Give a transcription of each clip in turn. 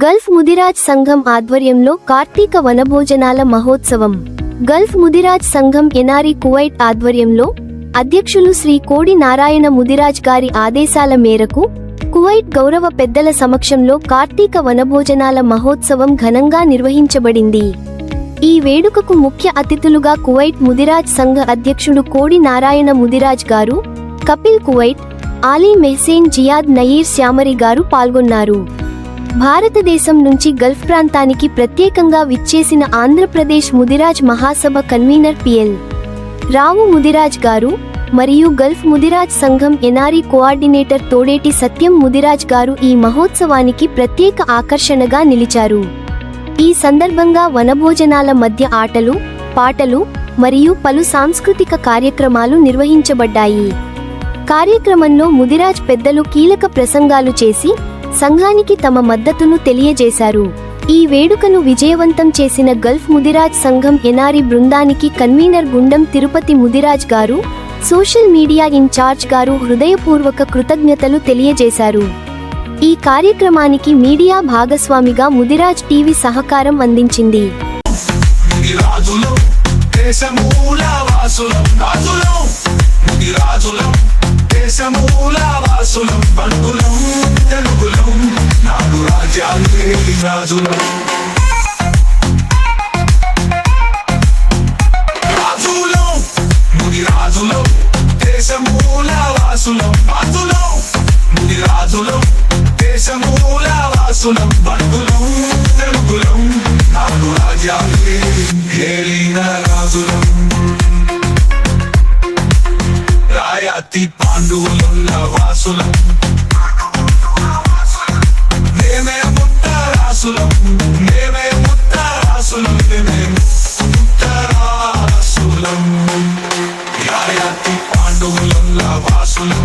Gulf Mudiraj సంఘం ఆధ్వర్యంలో కార్తీక వనభోజనాల మహోత్సవం. గల్ఫ్ ముదిరాజ్ సంఘం ఎనారి కువైట్ ఆధ్వర్యంలో అధ్యక్షులు శ్రీ కోడి నారాయణ ముదిరాజ్ గారి ఆదేశాల మేరకు కువైట్ గౌరవ పెద్దల సమక్షంలో కార్తీక వనభోజనాల మహోత్సవం ఘనంగా నిర్వహించబడింది. ఈ వేడుకకు ముఖ్య అతిథులుగా కువైట్ ముదిరాజ్ సంఘ అధ్యక్షుడు కోడి నారాయణ ముదిరాజ్ గారు Kapil Kuwait Ali Mehsen Ziyad Nayir Shammari గారు పాల్గొన్నారు. భారతదేశం నుంచి గల్ఫ్ ప్రాంతానికి ప్రత్యేకంగా విచ్చేసిన ఆంధ్రప్రదేశ్ ముదిరాజ్ మహాసభ కన్వీనర్ పిఎల్. రావు ముదిరాజ్ గారు మరియు గల్ఫ్ ముదిరాజ్ సంఘం ఎన్ఆర్ఈ కోఆర్డినేటర్ తోడేటి సత్యం ముదిరాజ్ గారు ఈ మహోత్సవానికి ప్రత్యేక ఆకర్షణగా నిలిచారు. ఈ సందర్భంగా వనభోజనాల మధ్య ఆటలు పాటలు మరియు పలు సాంస్కృతిక కార్యక్రమాలు నిర్వహించబడ్డాయి. కార్యక్రమంలో ముదిరాజ్ పెద్దలు కీలక ప్రసంగాలు చేసి సంఘానికి తమ మద్దతును తెలియజేశారు. ఈ వేడుకను విజయవంతం చేసిన గల్ఫ్ ముదిరాజ్ సంఘం ఎనారి బృందానికి కన్వీనర్ గుండం తిరుపతి ముదిరాజ్ గారు సోషల్ మీడియా ఇన్ఛార్జ్ గారు హృదయపూర్వక కృతజ్ఞతలు తెలియజేశారు. ఈ కార్యక్రమానికి మీడియా భాగస్వామిగా ముదిరాజ్ టీవీ సహకారం అందించింది. దేశమూల వాసులం రాజులం తెలుగులం నాడు రాజ్యాలు ఏలి రాజులం. రాజులం ముని రాజులం దేశమూల వాసులం. రాజులం ముని రాజులం దేశమూల వాసులం. రాయతి పాండువులున్న వాసులం. మేమే ముట్ట రాసులం. మేమే ముట్ట రాసులం. మేమే ముట్ట రాసులం. యాయాతి పాండువులున్న వాసులం.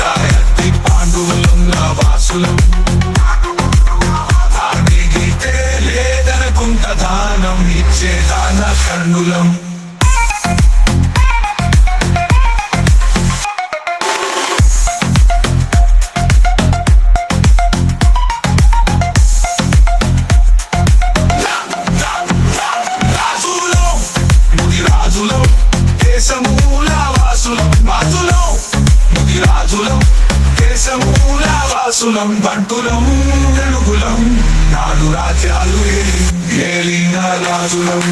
యాయాతి పాండువులున్న వాసులం. అడిగితే లేదనుకుంట దానం ఇచ్చే దాన కర్ణులం. రాజులం దేశమూల వాసులం బంటులం తెలుగులం నాలుగు రాజ్యాలు ఏలిన రాజులం.